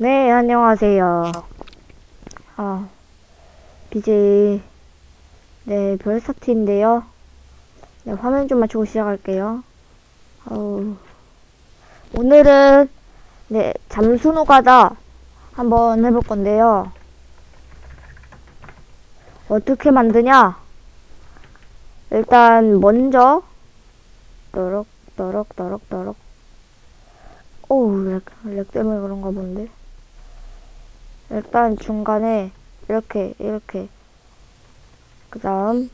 네, 안녕하세요. 아, BJ, 네, 별사티인데요. 네, 화면 좀 맞추고 시작할게요. 아우, 오늘은, 네, 잠수 노가다 한번 해볼 건데요. 어떻게 만드냐? 일단, 먼저, 떠럭, 떠럭, 떠럭, 떠럭. 오우, 렉, 렉 때문에 그런가 본데. 일단 중간에 이렇게 이렇게. 그 다음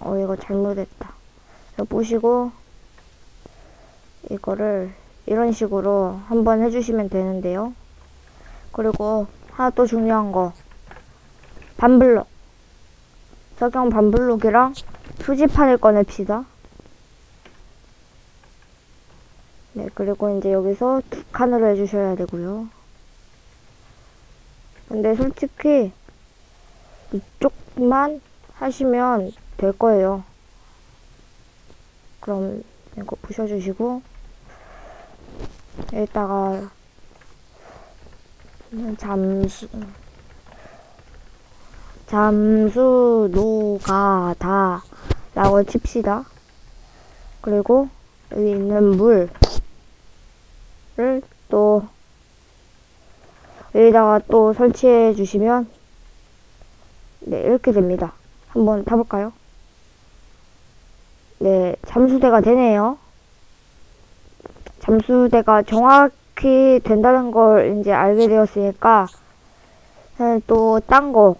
어 이거 잘못했다. 이거 보시고 이거를 이런 식으로 한번 해주시면 되는데요. 그리고 하나 또 중요한 거. 반블럭 석영 반블록이랑 표지판을 꺼냅시다. 네 그리고 이제 여기서 두 칸으로 해주셔야 되고요 근데 솔직히 이쪽만 하시면 될 거예요. 그럼 이거 부셔주시고 여기다가 잠수 잠수 노가다 라고 칩시다. 그리고 여기 있는 물을 또 여기다가 또 설치해 주시면 네 이렇게 됩니다. 한번 타볼까요? 네 잠수대가 되네요. 잠수대가 정확히 된다는 걸 이제 알게 되었으니까 또 딴 거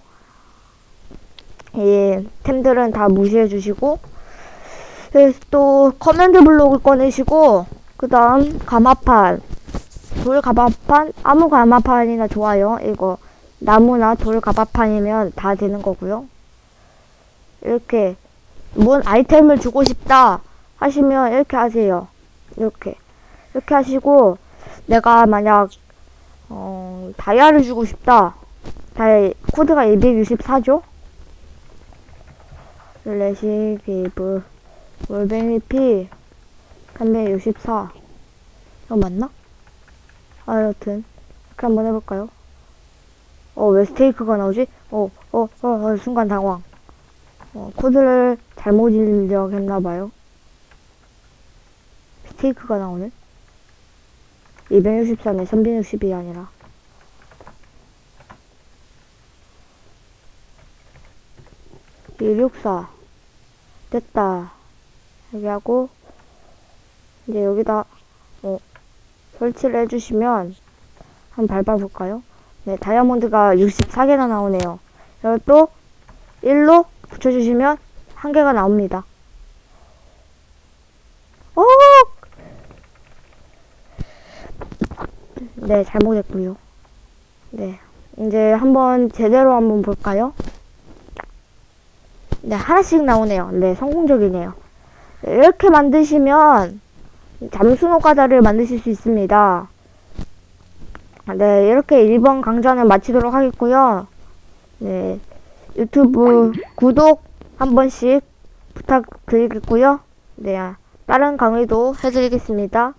예, 템들은 다 무시해 주시고 또 커맨드 블록을 꺼내시고 그 다음 가마판 돌 가마판? 아무 가마판이나 좋아요. 이거 나무나 돌 가마판이면 다 되는 거고요. 이렇게 뭔 아이템을 주고 싶다 하시면 이렇게 하세요. 이렇게. 이렇게 하시고 내가 만약 어, 다이아를 주고 싶다. 다이 코드가 264죠? 레시 기브 월뱅이 피 364 이거 맞나? 아, 여튼 이렇게 한번 해볼까요? 어, 왜 스테이크가 나오지? 어, 어, 어, 어 순간 당황. 어, 코드를 잘못 입력했나봐요. 스테이크가 나오네? 264네, 360이 아니라. (164) 됐다 여기 하고 이제 여기다 어 설치를 해주시면 한번 밟아볼까요? 네, 다이아몬드가 64개나 나오네요. 그리고 또 1로 붙여주시면 한 개가 나옵니다. 오! 네, 잘못했고요. 네, 이제 한번 제대로 한번 볼까요? 네, 하나씩 나오네요. 네, 성공적이네요. 이렇게 만드시면 잠수 노가다를 만드실 수 있습니다. 네, 이렇게 1번 강좌는 마치도록 하겠고요. 네, 유튜브 구독 한 번씩 부탁드리겠고요. 네, 다른 강의도 해드리겠습니다.